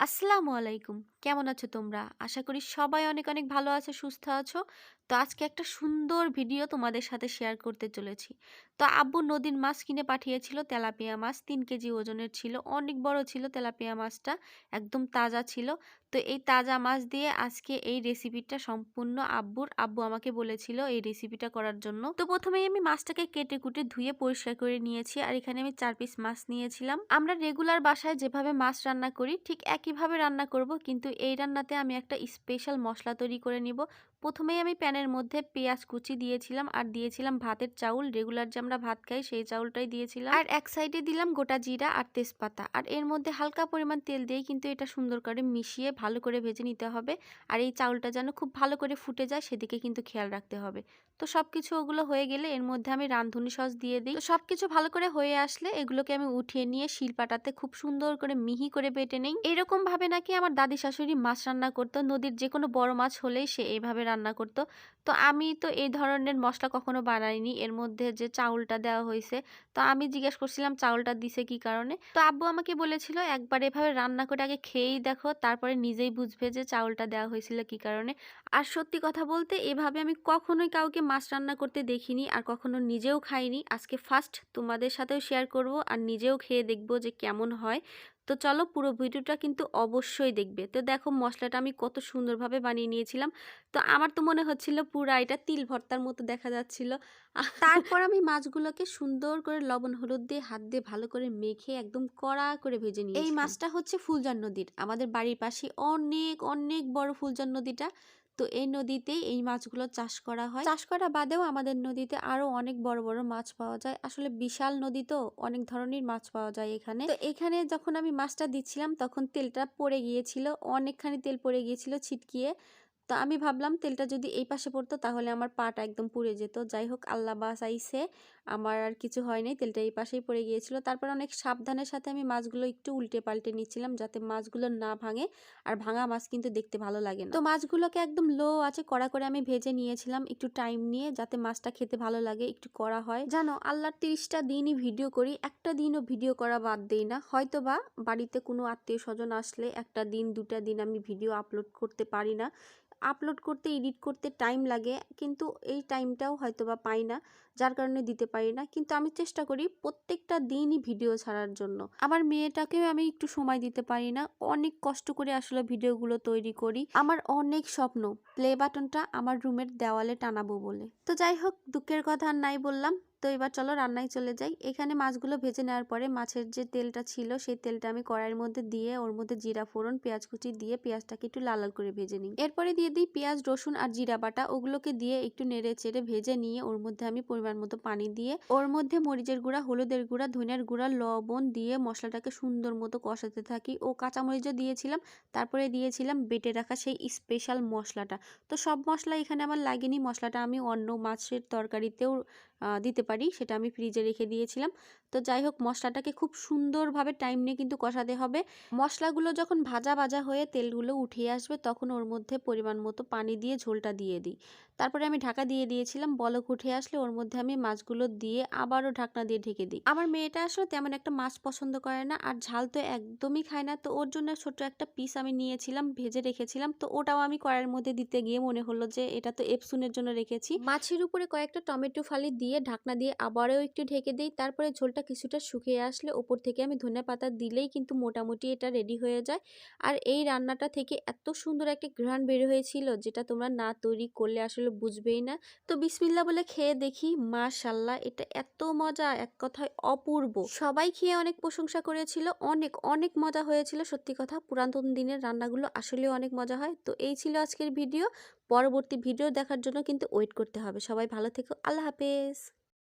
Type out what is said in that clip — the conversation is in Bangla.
আসসালামু আলাইকুম। কেমন আছো তোমরা? আশা করি সবাই অনেক অনেক ভালো আছো, সুস্থ আছো। তো আজকে একটা সুন্দর ভিডিও তোমাদের সাথে শেয়ার করতে চলেছি। তো আব্বু নদীর মাছ কিনে পাঠিয়েছিল, তেলাপিয়া মাছ, তিন কেজি ওজনের ছিল, অনেক বড় ছিল তেলাপিয়া মাছটা, একদম তাজা ছিল। তো এই তাজা মাছ দিয়ে আজকে এই রেসিপিটা সম্পূর্ণ আব্বুর, আব্বু আমাকে বলেছিল এই রেসিপিটা করার জন্য। তো প্রথমেই আমি মাছটাকে কেটে কুটে ধুয়ে পরিষ্কার করে নিয়েছি আর এখানে আমি চার পিস মাছ নিয়েছিলাম। আমরা রেগুলার বাসায় যেভাবে মাছ রান্না করি, ঠিক একইভাবে রান্না করব, কিন্তু এই রান্নাতে আমি একটা স্পেশাল মশলা তৈরি করে নিব। প্রথমেই আমি প্যানের মধ্যে পেঁয়াজ কুচি দিয়েছিলাম আর দিয়েছিলাম ভাতের চাউল। রেগুলার যে আমরা ভাত খাই, সেই চাউলটাই দিয়েছিলাম। আর এক সাইডে দিলাম গোটা জিরা আর তেজপাতা। আর এর মধ্যে হালকা পরিমাণ তেল দিয়েই কিন্তু এটা সুন্দর করে মিশিয়ে ভালো করে ভেজে নিতে হবে। আর এই চাউলটা যেন খুব ভালো করে ফুটে যায়, সেদিকে কিন্তু খেয়াল রাখতে হবে। তো সব কিছু ওগুলো হয়ে গেলে এর মধ্যে আমি রাঁধুনি সস দিয়ে দিই। সব কিছু ভালো করে হয়ে আসলে এগুলোকে আমি উঠিয়ে নিয়ে শিলপাটাতে খুব সুন্দর করে মিহি করে বেটে নেই। এরকম ভাবে নাকি আমার দাদি শাশুড়ি মাছ রান্না করতো। নদীর যে কোনো বড় মাছ হলেই সে এইভাবে রান্না করতো। তো আমি তো এই ধরনের মশলা কখনো বানাইনি। এর মধ্যে যে চাউলটা দেওয়া হয়েছে তো আমি জিজ্ঞেস করছিলাম, চাউলটা দিছে কি কারণে? তো আব্বু আমাকে বলেছিল, একবার এভাবে রান্না করে আগে খেয়েই দেখো, তারপরে নিজেই বুঝবে যে চাউলটা দেওয়া হয়েছিল কি কারণে। আর সত্যি কথা বলতে, এভাবে আমি কখনোই কাউকে মাছ রান্না করতে দেখিনি আর কখনো নিজেও খাইনি। আজকে ফার্স্ট তোমাদের সাথেও শেয়ার করব আর নিজেও খেয়ে দেখব যে কেমন হয়। তো চলো পুরো ভিডিওটা কিন্তু অবশ্যই দেখবে। তো দেখো মশলাটা আমি কত সুন্দরভাবে বানিয়ে নিয়েছিলাম। তো আমার তো মনে হচ্ছিল পুরা এটা তিল ভর্তার মতো দেখা যাচ্ছিল। তারপর আমি মাছগুলোকে সুন্দর করে লবণ হলুদ দিয়ে হাত দিয়ে ভালো করে মেখে একদম কড়া করে ভেজে নিই এই মাছটা হচ্ছে ফুলজার নদীর। আমাদের বাড়ির পাশে অনেক অনেক বড় ফুলজার নদীটা। তো এই নদীতে এই মাছগুলো চাষ করা হয়। চাষ করা বাদেও আমাদের নদীতে আরও অনেক বড় বড় মাছ পাওয়া যায়। আসলে বিশাল নদী তো, অনেক ধরনের মাছ পাওয়া যায় এখানে। তো এখানে যখন আমি মাছটা দিচ্ছিলাম, তখন তেলটা পড়ে গিয়েছিল, অনেকখানি তেল পড়ে গিয়েছিল ছিটকিয়ে। তো আমি ভাবলাম তেলটা যদি এই পাশে পড়তো তাহলে আমার পাটা একদম পুড়ে যেত। যাই হোক আল্লাহ বাসাইছে আমার আর কিছু হয়নি তেলটা এই পাশেই পড়ে গিয়েছিল। তারপর অনেক সাবধানের সাথে আমি মাছগুলো একটু উল্টে পাল্টে নিচ্ছিলাম যাতে মাছগুলো না ভাঙে, আর ভাঙা মাছ কিন্তু দেখতে ভালো লাগে না। তো মাছগুলোকে একদম লো আছে কড়া করে আমি ভেজে নিয়েছিলাম একটু টাইম নিয়ে যাতে মাছটা খেতে ভালো লাগে, একটু করা হয়। জানো, আল্লাহর তিরিশটা দিনই ভিডিও করি, একটা দিনও ভিডিও করা বাদ দেই না। হয়তো বা বাড়িতে কোনো আত্মীয় স্বজন আসলে একটা দিন, দুটা দিন আমি ভিডিও আপলোড করতে পারি না। আপলোড করতে এডিট করতে টাইম লাগে, কিন্তু এই টাইমটাও হয়তো বা পাই না, যার কারণে দিতে পারি না। কিন্তু আমি চেষ্টা করি প্রত্যেকটা দিনই ভিডিও ছাড়ার জন্য। আমার মেয়েটাকেও আমি একটু সময় দিতে পারি না, অনেক কষ্ট করে আসলে ভিডিওগুলো তৈরি করি। আমার অনেক স্বপ্ন প্লে বাটনটা আমার রুমের দেওয়ালে টানাবো বলে। তো যাই হোক, দুঃখের কথা নাই বললাম। তো এবার চলো রান্নায় চলে যাই। এখানে মাছগুলো ভেজে নেওয়ার পরে মাছের যে তেলটা ছিল, সেই তেলটা আমি কড়াইয়ের মধ্যে দিয়ে, ওর মধ্যে জিরা ফোড়ন, পেঁয়াজ কুচি দিয়ে পেঁয়াজটাকে একটু লাল লাল করে ভেজে নিই। এরপরে দিয়ে দিই পেঁয়াজ, রসুন আর জিরা বাটা। ওগুলোকে দিয়ে একটু নেড়ে চেড়ে ভেজে নিয়ে ওর মধ্যে আমি পরিমাণ মতো পানি দিয়ে, ওর মধ্যে মরিচের গুঁড়া, হলুদের গুঁড়া, ধনিয়ার গুঁড়া, লবণ দিয়ে মশলাটাকে সুন্দর মতো কষাতে থাকি। ও কাঁচামরিচও দিয়েছিলাম, তারপরে দিয়েছিলাম বেটে রাখা সেই স্পেশাল মশলাটা। তো সব মশলা এখানে আমার লাগেনি। মশলাটা আমি অন্য মাছের তরকারিতেও দিতে পারি, সেটা আমি ফ্রিজে রেখে দিয়েছিলাম। তো যাই হোক, মশলাটাকে খুব সুন্দরভাবে টাইম নিয়ে কিন্তু কষাতে হবে। মশলাগুলো যখন ভাজা ভাজা হয়ে তেলগুলো উঠিয়ে আসবে, তখন ওর মধ্যে পরিমাণ মতো পানি দিয়ে ঝোলটা দিয়ে দিই। তারপরে আমি ঢাকা দিয়ে দিয়েছিলাম, বলক উঠে আসলে ওর মধ্যে আমি মাছগুলো দিয়ে আবারও ঢাকনা দিয়ে ঢেকে দিই। আমার মেয়েটা আসলে তেমন একটা মাছ পছন্দ করে না, আর ঝাল তো একদমই খায় না। তো ওর জন্য ছোট একটা পিস আমি নিয়েছিলাম, ভেজে রেখেছিলাম। তো ওটাও আমি কড়াইয়ের মধ্যে দিতে গিয়ে মনে হলো যে এটা তো এপসুনের জন্য রেখেছি। মাছের উপরে কয়েকটা টমেটো ফালি দিয়ে ঢাকনা দিয়ে আবারও একটু ঢেকে দিই। তারপরে ঝোলটা কিছুটা শুকিয়ে আসলে ওপর থেকে আমি ধনে পাতা দিলেই কিন্তু মোটামুটি এটা রেডি হয়ে যায়। আর এই রান্নাটা থেকে এত সুন্দর একটা ঘ্রাণ বের হয়েছিল যেটা তোমরা না তৈরি করলে আসলে বুঝবেই না। তো বিসমিল্লা বলে খেয়ে দেখি, মাশাল্লাহ, এটা এত মজা, এক কথায় অপূর্ব। সবাই খেয়ে অনেক প্রশংসা করেছিল, অনেক অনেক মজা হয়েছিল। সত্যি কথা, পুরাতন দিনের রান্নাগুলো আসলে অনেক মজা হয়। তো এই ছিল আজকের ভিডিও। পরবর্তী ভিডিও দেখার জন্য কিন্তু ওয়েট করতে হবে। সবাই ভালো থেকো। আল্লাহ হাফেজ।